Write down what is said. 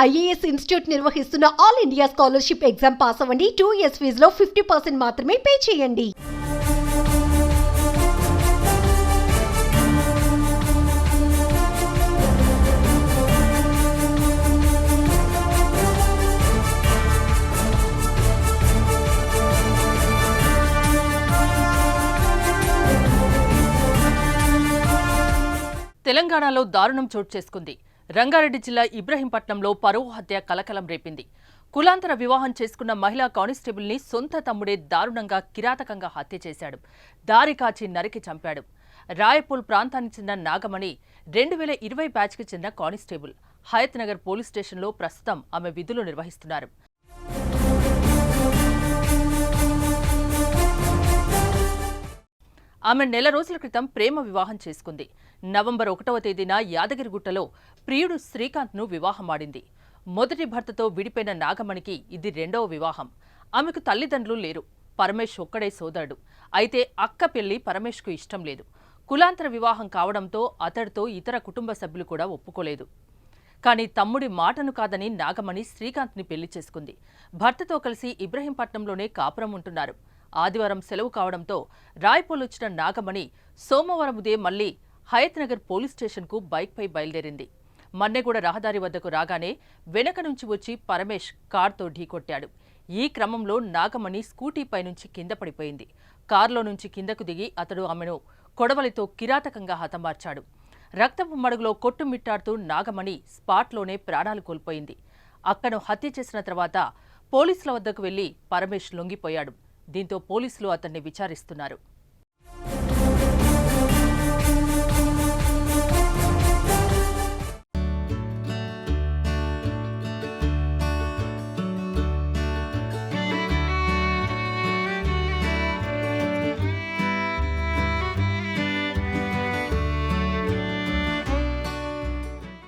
IAS institute నిర్వహిస్తున్న all India scholarship exam pass అవ్వండి. Two years ఫీజులో ఫిఫ్టీ పర్సెంట్ మాత్రమే పే చేయండి. తెలంగాణలో దారుణం చోటు చేసుకుంది. రంగారెడ్డి జిల్లా ఇబ్రహీంపట్నంలో పరువు హత్య కలకలం రేపింది. కులాంతర వివాహం చేసుకున్న మహిళా కానిస్టేబుల్ని సొంత తమ్ముడే దారుణంగా కిరాతకంగా హత్య చేశాడు. దారి కాచి నరికి చంపాడు. రాయపూల్ ప్రాంతానికి చెందిన నాగమణి రెండు వేల ఇరవై బ్యాచ్కి చెందిన కానిస్టేబుల్. హయత్ నగర్ పోలీస్ స్టేషన్లో ప్రస్తుతం ఆమె విధులు నిర్వహిస్తున్నారు. ఆమె నెల రోజుల క్రితం ప్రేమ వివాహం చేసుకుంది. నవంబర్ ఒకటవ తేదీన యాదగిరిగుట్టలో ప్రియుడు శ్రీకాంత్ను వివాహమాడింది. మొదటి భర్తతో విడిపోయిన నాగమణికి ఇది రెండవ వివాహం. ఆమెకు తల్లిదండ్రులు లేరు. పరమేష్ ఒక్కడే సోదరుడు. అయితే అక్క పెళ్ళి పరమేష్కు ఇష్టం లేదు. కులాంతర వివాహం కావడంతో అతడితో ఇతర కుటుంబ సభ్యులు కూడా ఒప్పుకోలేదు. కానీ తమ్ముడి మాటను కాదని నాగమణి శ్రీకాంత్ని పెళ్ళి చేసుకుంది. భర్తతో కలిసి ఇబ్రహీంపట్నంలోనే కాపురం ఉంటున్నారు. ఆదివారం సెలవు కావడంతో రాయ్పోల్ వచ్చిన నాగమణి సోమవారం ఉదయం మళ్ళీ హయత్ నగర్ పోలీస్ స్టేషన్కు బైక్పై బయలుదేరింది. మన్నెగూడ రహదారి వద్దకు రాగానే వెనక నుంచి వచ్చి పరమేష్ కార్తో ఢీకొట్టాడు ఈ క్రమంలో నాగమణి స్కూటీపై నుంచి కింద పడిపోయింది. కారులో నుంచి కిందకు దిగి అతడు ఆమెను కొడవలితో కిరాతకంగా హతమార్చాడు. రక్తపు మడుగులో కొట్టుమిట్టాడుతూ నాగమణి స్పాట్లోనే ప్రాణాలు కోల్పోయింది. అక్కను హత్య చేసిన తర్వాత పోలీసుల వద్దకు వెళ్ళి పరమేష్ లొంగిపోయాడు. దీంతో పోలీసులు అతన్ని విచారిస్తున్నారు.